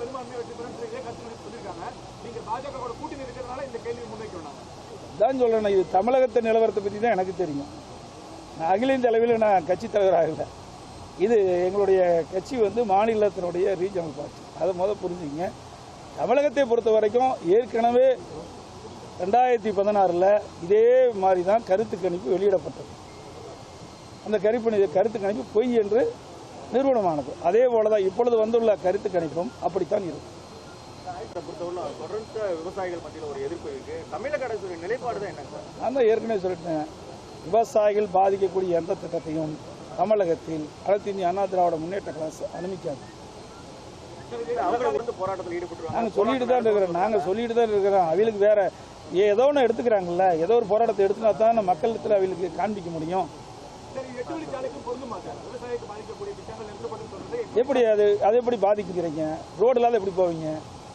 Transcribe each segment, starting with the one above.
வெற்றி பெறும் சொல்லியிருக்காங்க. நீங்க பாஜக கூட்டணி இருக்கிறதுனால இந்த கேள்வி தான் சொல்லணும் இது தமிழகத்தை நிலவரத்தை பற்றி தான் எனக்கு தெரியும். நான் அகில இந்திய அளவில் நான் கட்சி தலைவராக இல்லை. இது எங்களுடைய கட்சி வந்து மாநிலத்தினுடைய ரீஜனல் பார்ட்டி அதை முதல் புரிஞ்சுங்க. தமிழகத்தை பொறுத்த வரைக்கும் ஏற்கனவே ரெண்டாயிரத்தி பதினாறில் இதே மாதிரி தான் கருத்து கணிப்பு வெளியிடப்பட்டது. அந்த கருப்பு கருத்து கணிப்பு பொய் என்று நிறுவனமானது. அதே போல தான் இப்பொழுது வந்துள்ள கருத்து கணிப்பும் அப்படித்தான் இருக்கும். விவசாயிகள் மத்தியில் ஒரு எதிர்ப்பு இருக்கு. தமிழக அரசுடைய நிலைப்பாடு தான் என்ன சார்? நான் தான் ஏற்கனவே சொல்லிட்டேன். விவசாயிகள் பாதிக்கக்கூடிய எந்த திட்டத்தையும் தமிழகத்தில் அனைத்து இந்திய அண்ணா திராவிட முன்னேற்ற கழகம் அனுமதிக்காது. நாங்கள் சொல்லிட்டு தான் இருக்கிறோம். நாங்கள் சொல்லிட்டு தான் இருக்கிறோம். அவங்களுக்கு வேற ஏதோ ஒன்று எடுத்துக்கிறாங்கல்ல. ஏதோ ஒரு போராட்டத்தை எடுத்துனா தான் மக்களிடத்தில் அவங்களுக்கு காண்பிக்க முடியும். எப்படி அது அதை எப்படி பாதிக்கிறீங்க ரோடு இல்லாத எப்படி போவீங்க?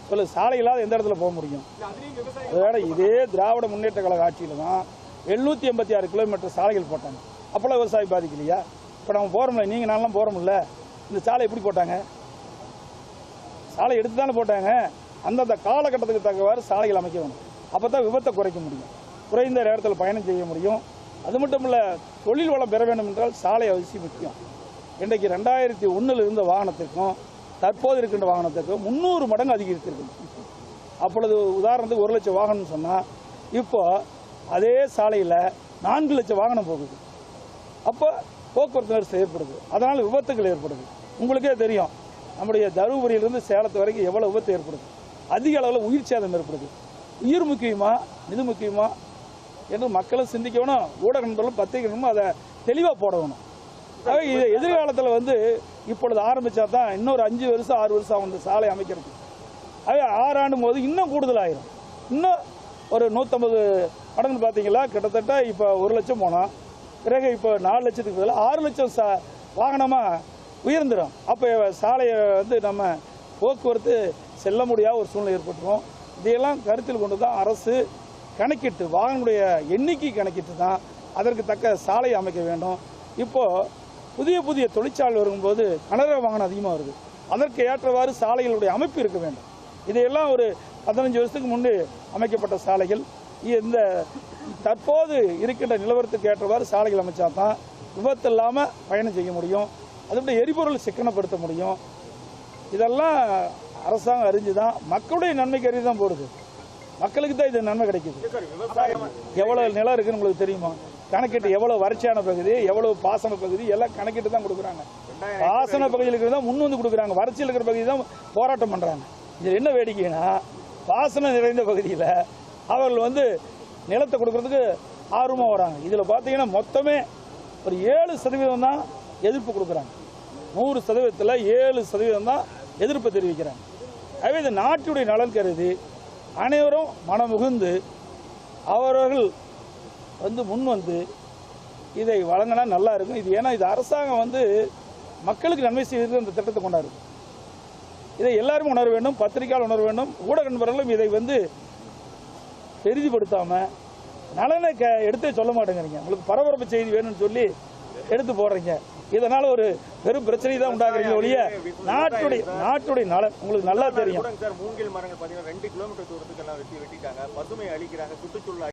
சொல்லு சாலை இல்லாத எந்த இடத்துல போக முடியும்? அதோட இதே திராவிட முன்னேற்ற கழக ஆட்சியில் தான் எழுநூற்றி எண்பத்தி ஆறு கிலோமீட்டர் சாலைகள் போட்டாங்க. அப்போல்லாம் விவசாயி பாதிக்கலையா? இப்போ நம்ம போகிறோம்ல நீங்கள் நான்லாம் போகிறோம்ல இந்த சாலை எப்படி போட்டாங்க? சாலை எடுத்து தானே போட்டாங்க அந்தந்த காலகட்டத்துக்கு தக்கவாறு சாலைகள் அமைக்க வேணும். அப்போ தான் விபத்தை குறைக்க முடியும். குறைந்த நேரத்தில் பயணம் செய்ய முடியும். அது மட்டும் இல்லை தொழில் வளம் பெற வேண்டும் என்றால் சாலை அவசியம் முக்கியம். இன்றைக்கு ரெண்டாயிரத்தி ஒன்றில் இருந்த வாகனத்திற்கும் தற்போது இருக்கின்ற வாகனத்திற்கும் முந்நூறு மடங்கு அதிகரித்திருக்கு அப்பொழுது உதாரணத்துக்கு ஒரு லட்சம் வாகனம் சொன்னால் இப்போ அதே சாலையில் நான்கு லட்சம் வாகனம் போகுது. அப்போ போக்குவரத்து நெரிசல் ஏற்படுது அதனால் விபத்துகள் ஏற்படுது. உங்களுக்கே தெரியும் நம்முடைய தருமபுரியிலிருந்து சேலத்து வரைக்கும் எவ்வளோ விபத்து ஏற்படுது. அதிக அளவில் உயிர் சேதம் ஏற்படுது. உயிர் முக்கியமா இது முக்கியமா என்று மக்களும் சிந்திக்கணும் ஊடக நண்பர்களும் பத்திரிகை அதை தெளிவாக போடணும் இது எதிர்காலத்தில் வந்து இப்பொழுது ஆரம்பித்தா தான் இன்னொரு அஞ்சு வருஷம் ஆறு வருஷம் ஆகும் இந்த சாலை அமைக்கிறது அது ஆறாண்டும் போது இன்னும் கூடுதலாயிரும். இன்னும் ஒரு நூற்றம்பது மடங்கு பார்த்தீங்களா? கிட்டத்தட்ட இப்போ ஒரு லட்சம் போனோம். பிறகு இப்போ நாலு லட்சத்துக்கு பதிலாக ஆறு லட்சம் சா வாகனமாக உயர்ந்துடும் அப்போ சாலையை வந்து நம்ம போக்குவரத்து செல்ல முடியாத ஒரு சூழ்நிலை ஏற்பட்டுரும். இதையெல்லாம் கருத்தில் கொண்டு தான் அரசு கணக்கிட்டு வாகனங்களுடைய எண்ணிக்கை கணக்கிட்டு தான் அதற்கு தக்க சாலை அமைக்க வேண்டும். இப்போது புதிய புதிய தொழிற்சாலை வரும்போது கனரக வாகனம் அதிகமாக வருது. அதற்கு ஏற்றவாறு சாலைகளுடைய அமைப்பு இருக்க வேண்டும். இதையெல்லாம் ஒரு பதினஞ்சு வருஷத்துக்கு முன்பு அமைக்கப்பட்ட சாலைகள். இந்த தற்போது இருக்கின்ற நிலவரத்துக்கு ஏற்றவாறு சாலைகள் அமைச்சா தான் விபத்து இல்லாமல் பயணம் செய்ய முடியும். அதனுடைய எரிபொருள் சிக்கனப்படுத்த முடியும். இதெல்லாம் அரசாங்கம் அறிஞ்சு தான் மக்களுடைய நன்மை கருதி தான் போடுது மக்களுக்கு தான் இது நன்மை கிடைக்குது. எவ்வளவு நிலம் இருக்குன்னு உங்களுக்கு தெரியுமா? கணக்கிட்டு எவ்வளவு வறட்சியான பகுதி எவ்வளவு பாசன பகுதி எல்லாம் கணக்கிட்டு தான் கொடுக்குறாங்க. பாசன பகுதியில் இருக்கிறது தான் முன் வந்து கொடுக்குறாங்க. வறட்சியில் இருக்கிற பகுதி தான் போராட்டம் பண்றாங்க. இதில் என்ன வேடிக்கைன்னா பாசனம் நிறைந்த பகுதியில் அவர்கள் வந்து நிலத்தை கொடுக்கறதுக்கு ஆர்வமாக வராங்க. இதில் பார்த்தீங்கன்னா மொத்தமே ஒரு ஏழு சதவீதம் தான் எதிர்ப்பு கொடுக்குறாங்க. நூறு சதவீதத்தில் ஏழு சதவீதம் தான் எதிர்ப்பு தெரிவிக்கிறாங்க. ஆகவே இந்த நாட்டுடைய நலன் கருதி அனைவரும் மனமுகுந்து அவரவர்கள் வந்து முன் வந்து இதை வழங்கினா நல்லா இருக்கும். இது ஏன்னா இது அரசாங்கம் வந்து மக்களுக்கு நன்மை செய்வதற்கு இந்த திட்டத்தை கொண்டாரு இதை எல்லாரும் உணர வேண்டும் பத்திரிகையாளர் உணர வேண்டும் ஊடக நண்பர்களும் இதை வந்து பெரிதிப்படுத்தாம நலனை க எடுத்தே சொல்ல மாட்டேங்கிறீங்க. உங்களுக்கு பரபரப்பு செய்தி வேணும்னு சொல்லி எடுத்து போடுறீங்க. இதனால ஒரு பெரும் பிரச்சனை தான் உண்டாக்குறீங்க ஒழிய நாட்டுடைய நாட்டுடைய நலன் உங்களுக்கு நல்லா தெரியும். சார் மூங்கில் மரங்கள் பாத்தீங்கன்னா ரெண்டு கிலோமீட்டர் தூரத்துக்கு எல்லாம் வெட்டி வெட்டிட்டாங்க. பசுமை அழிக்கிறாங்க சுற்றுச்சூழல்